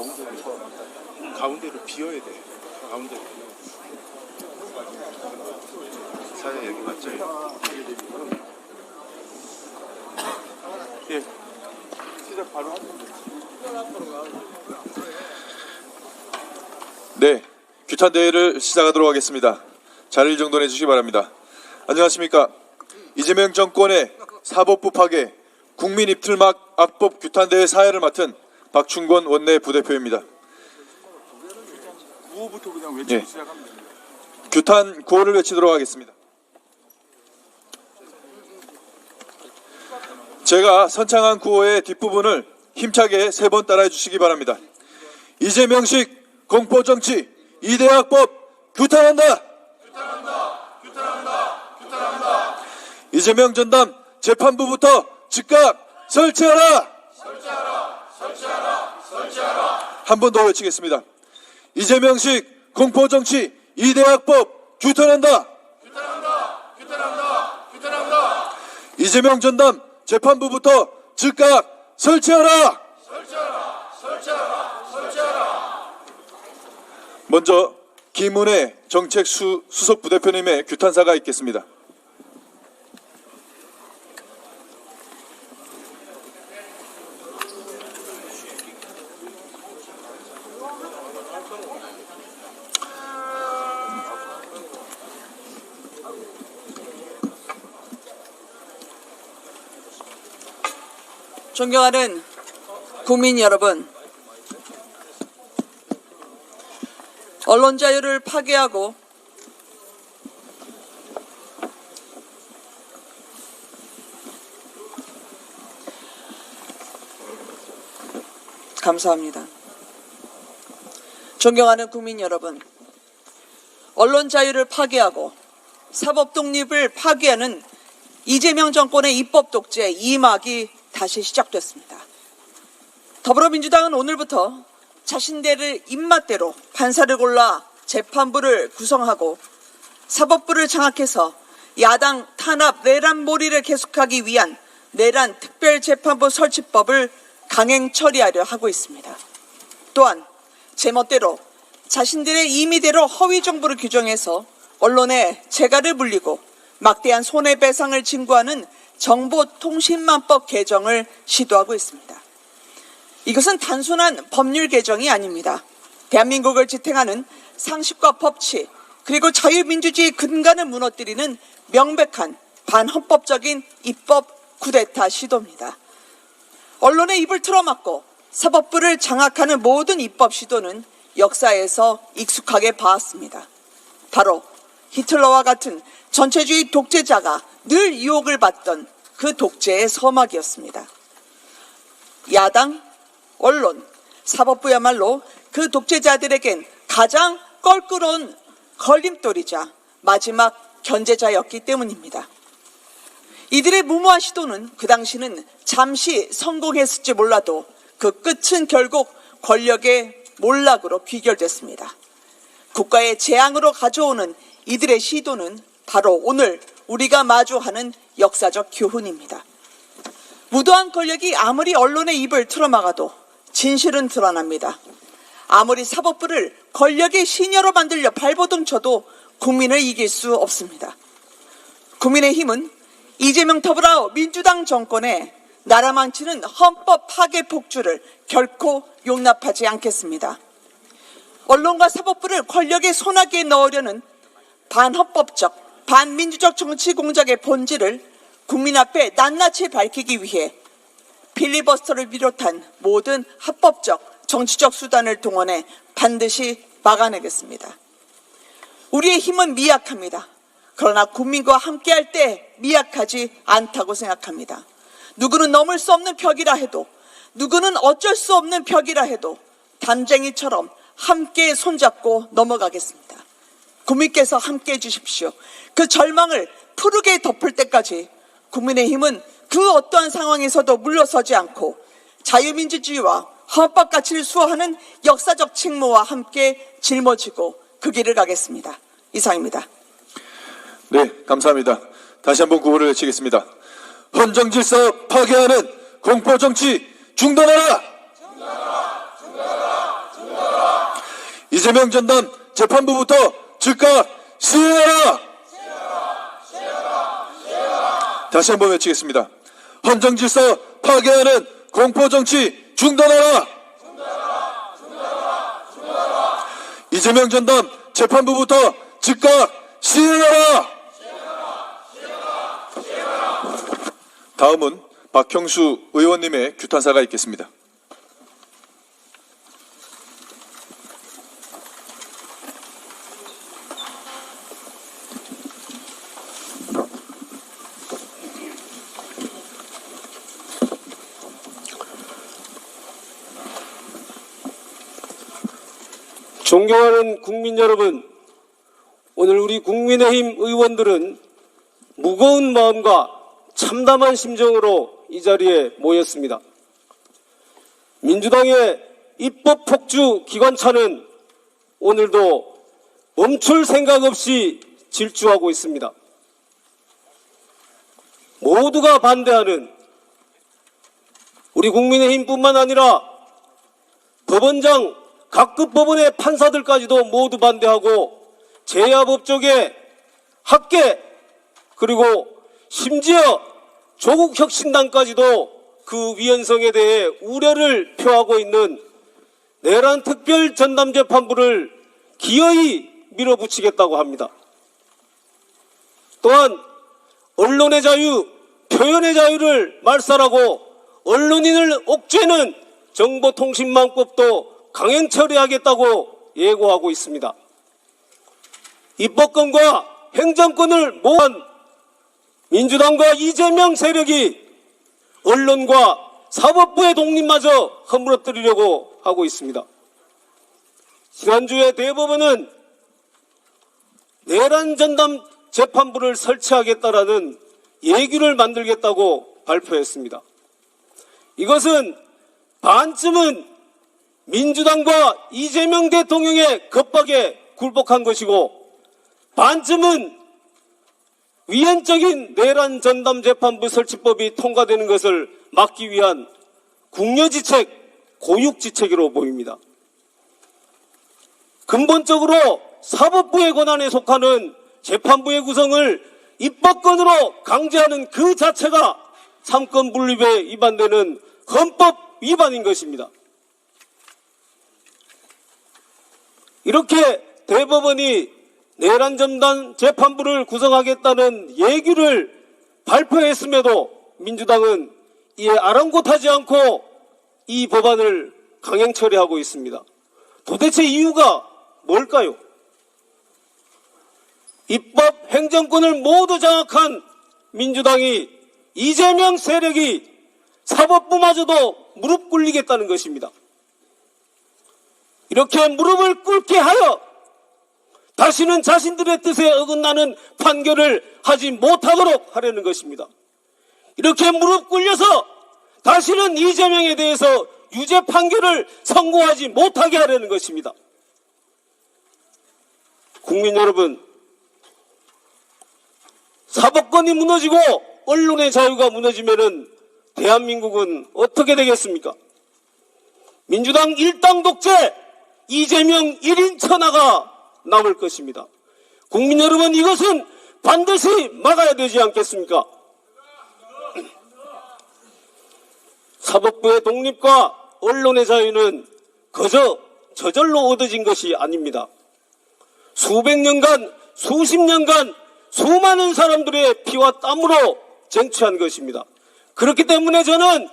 가운데 가운데를 가운데를 비워야 돼. 가운데를 비워. 사장 여기 맞죠? 예. 시작 바로 네, 규탄 대회를 시작하도록 하겠습니다. 자리를 정돈해 주시기 바랍니다. 안녕하십니까? 이재명 정권의 사법부 파괴, 국민 입틀막 악법 규탄 대회 사회를 맡은 박충권 원내 부대표입니다. 구호부터 그냥 외치고 예. 시작하면 됩니다. 규탄 구호를 외치도록 하겠습니다. 제가 선창한 구호의 뒷부분을 힘차게 세 번 따라해 주시기 바랍니다. 이재명식 공포정치 이대학법 규탄한다. 이재명 전담 재판부부터 즉각 설치하라. 한 번 더 외치겠습니다. 이재명식 공포정치 이대학법 규탄한다. 이재명 전담 재판부부터 즉각 설치하라. 먼저 김은혜 정책 수, 수석 부대표님의 규탄사가 있겠습니다. 존경하는 국민 여러분, 언론 자유를 파괴하고 감사합니다. 존경하는 국민 여러분, 언론 자유를 파괴하고 사법 독립을 파괴하는 이재명 정권의 입법 독재 이막이 다시 시작됐습니다. 더불어민주당은 오늘부터 자신들의 입맛대로 판사를 골라 재판부를 구성하고 사법부를 장악해서 야당 탄압 내란 몰이를 계속하기 위한 내란 특별재판부 설치법을 강행 처리하려 하고 있습니다. 또한 제멋대로 자신들의 임의대로 허위 정보를 규정해서 언론에 재갈을 물리고 막대한 손해배상을 징구하는 정보통신망법 개정을 시도하고 있습니다. 이것은 단순한 법률 개정이 아닙니다. 대한민국을 지탱하는 상식과 법치 그리고 자유민주주의 근간을 무너뜨리는 명백한 반헌법적인 입법 쿠데타 시도입니다. 언론의 입을 틀어막고 사법부를 장악하는 모든 입법 시도는 역사에서 익숙하게 봐왔습니다. 바로 히틀러와 같은 전체주의 독재자가 늘 유혹을 받던 그 독재의 서막이었습니다. 야당, 언론, 사법부야말로 그 독재자들에겐 가장 껄끄러운 걸림돌이자 마지막 견제자였기 때문입니다. 이들의 무모한 시도는 그 당시는 잠시 성공했을지 몰라도 그 끝은 결국 권력의 몰락으로 귀결됐습니다. 국가의 재앙으로 가져오는 이들의 시도는 바로 오늘 우리가 마주하는 역사적 교훈입니다. 무도한 권력이 아무리 언론의 입을 틀어막아도 진실은 드러납니다. 아무리 사법부를 권력의 시녀로 만들려 발버둥 쳐도 국민을 이길 수 없습니다. 국민의 힘은 이재명 더불어 민주당 정권의 나라 망치는 헌법 파괴 폭주를 결코 용납하지 않겠습니다. 언론과 사법부를 권력의 손아귀에 넣으려는 반헌법적, 반민주적 정치 공작의 본질을 국민 앞에 낱낱이 밝히기 위해 필리버스터를 비롯한 모든 합법적 정치적 수단을 동원해 반드시 막아내겠습니다. 우리의 힘은 미약합니다. 그러나 국민과 함께할 때 미약하지 않다고 생각합니다. 누구는 넘을 수 없는 벽이라 해도 누구는 어쩔 수 없는 벽이라 해도 담쟁이처럼 함께 손잡고 넘어가겠습니다. 국민께서 함께 해주십시오. 그 절망을 푸르게 덮을 때까지 국민의힘은 그 어떠한 상황에서도 물러서지 않고 자유민주주의와 헌법 가치를 수호하는 역사적 책무와 함께 짊어지고 그 길을 가겠습니다. 이상입니다. 네, 감사합니다. 다시 한번 구호를 외치겠습니다. 헌정 질서 파괴하는 공포 정치 중단하라! 이재명 전담 재판부부터 즉각 시행하라! 다시 한번 외치겠습니다. 헌정 질서 파괴하는 공포 정치 중단하라! 이재명 전담 재판부부터 즉각 시행하라! 다음은 박형수 의원님의 규탄사가 있겠습니다. 존경하는 국민 여러분, 오늘 우리 국민의힘 의원들은 무거운 마음과 참담한 심정으로 이 자리에 모였습니다. 민주당의 입법 폭주 기관차는 오늘도 멈출 생각 없이 질주하고 있습니다. 모두가 반대하는 우리 국민의힘뿐만 아니라 법원장 각급 법원의 판사들까지도 모두 반대하고 제야법조계 학계 그리고 심지어 조국 혁신당까지도 그 위헌성에 대해 우려를 표하고 있는 내란 특별 전담재판부를 기어이 밀어붙이겠다고 합니다. 또한 언론의 자유, 표현의 자유를 말살하고 언론인을 옥죄는 정보통신망법도 강행 처리하겠다고 예고하고 있습니다. 입법권과 행정권을 모한 민주당과 이재명 세력이 언론과 사법부의 독립마저 허물어뜨리려고 하고 있습니다. 지난주에 대법원은 내란 전담 재판부를 설치하겠다라는 예규를 만들겠다고 발표했습니다. 이것은 반쯤은 민주당과 이재명 대통령의 겁박에 굴복한 것이고 반쯤은 위헌적인 내란 전담 재판부 설치법이 통과되는 것을 막기 위한 국려지책, 고육지책으로 보입니다. 근본적으로 사법부의 권한에 속하는 재판부의 구성을 입법권으로 강제하는 그 자체가 삼권 분립에 위반되는 헌법 위반인 것입니다. 이렇게 대법원이 내란 전담 재판부를 구성하겠다는 예규를 발표했음에도 민주당은 이에 아랑곳하지 않고 이 법안을 강행 처리하고 있습니다. 도대체 이유가 뭘까요? 입법 행정권을 모두 장악한 민주당이 이재명 세력이 사법부마저도 무릎 꿇리겠다는 것입니다. 이렇게 무릎을 꿇게 하여 다시는 자신들의 뜻에 어긋나는 판결을 하지 못하도록 하려는 것입니다. 이렇게 무릎 꿇려서 다시는 이재명에 대해서 유죄 판결을 선고하지 못하게 하려는 것입니다. 국민 여러분, 사법권이 무너지고 언론의 자유가 무너지면은 대한민국은 어떻게 되겠습니까? 민주당 일당 독재, 이재명 1인 천하가 남을 것입니다. 국민 여러분, 이것은 반드시 막아야 되지 않겠습니까? 사법부의 독립과 언론의 자유는 그저 저절로 얻어진 것이 아닙니다. 수백 년간, 수십 년간 수많은 사람들의 피와 땀으로 쟁취한 것입니다. 그렇기 때문에 저는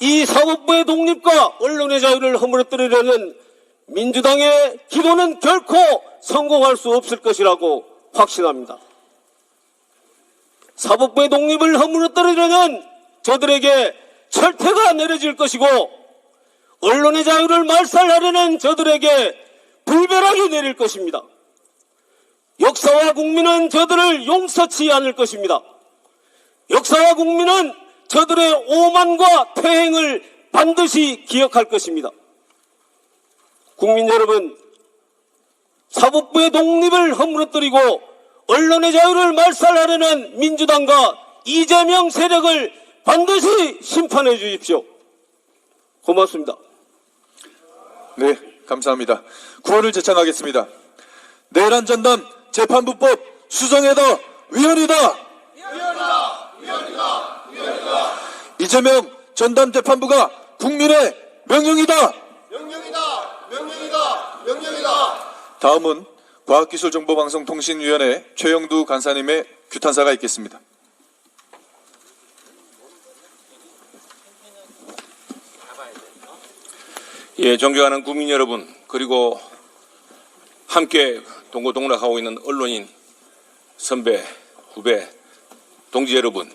이 사법부의 독립과 언론의 자유를 허물어뜨리려는 민주당의 기도는 결코 성공할 수 없을 것이라고 확신합니다. 사법부의 독립을 허물어뜨리려는 저들에게 철퇴가 내려질 것이고 언론의 자유를 말살하려는 저들에게 불벼락이 내릴 것입니다. 역사와 국민은 저들을 용서치 않을 것입니다. 역사와 국민은 저들의 오만과 퇴행을 반드시 기억할 것입니다. 국민 여러분, 사법부의 독립을 허물어뜨리고 언론의 자유를 말살하려는 민주당과 이재명 세력을 반드시 심판해 주십시오. 고맙습니다. 네, 감사합니다. 구호를 제창하겠습니다. 내란 전담 재판부법 수정해다 위헌이다. 이재명 전담 재판부가 국민의. 명령이다! 명령이다! 다음은 과학기술정보방송통신위원회 최영두 간사님의 규탄사가 있겠습니다. 예, 존경하는 국민 여러분, 그리고 함께 동고동락하고 있는 언론인, 선배, 후배, 동지 여러분,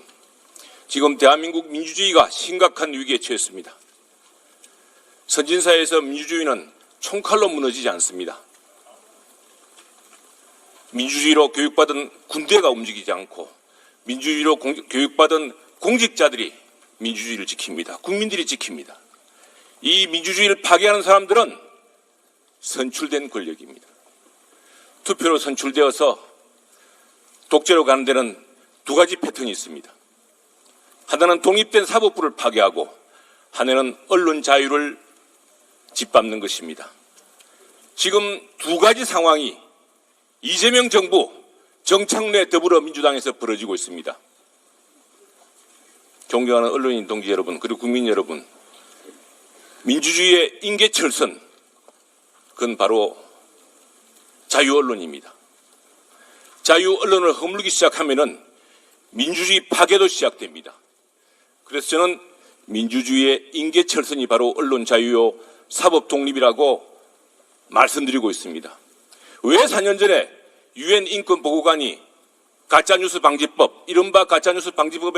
지금 대한민국 민주주의가 심각한 위기에 처했습니다. 선진사회에서 민주주의는 총칼로 무너지지 않습니다. 민주주의로 교육받은 군대가 움직이지 않고 민주주의로 공- 교육받은 공직자들이 민주주의를 지킵니다. 국민들이 지킵니다. 이 민주주의를 파괴하는 사람들은 선출된 권력입니다. 투표로 선출되어서 독재로 가는 데는 두 가지 패턴이 있습니다. 하나는 독립된 사법부를 파괴하고 하나는 언론 자유를 짓밟는 것입니다. 지금 두 가지 상황이 이재명 정부 정창래 더불어민주당에서 벌어지고 있습니다. 존경하는 언론인 동지 여러분 그리고 국민 여러분 민주주의의 인계철선, 그건 바로 자유 언론입니다. 자유 언론을 허물기 시작하면은 민주주의 파괴도 시작됩니다. 그래서 저는 민주주의의 인계철선이 바로 언론 자유요 사법 독립이라고 말씀드리고 있습니다. 왜 4년 전에 유엔 인권 보고관이 가짜뉴스 방지법, 이른바 가짜뉴스 방지법에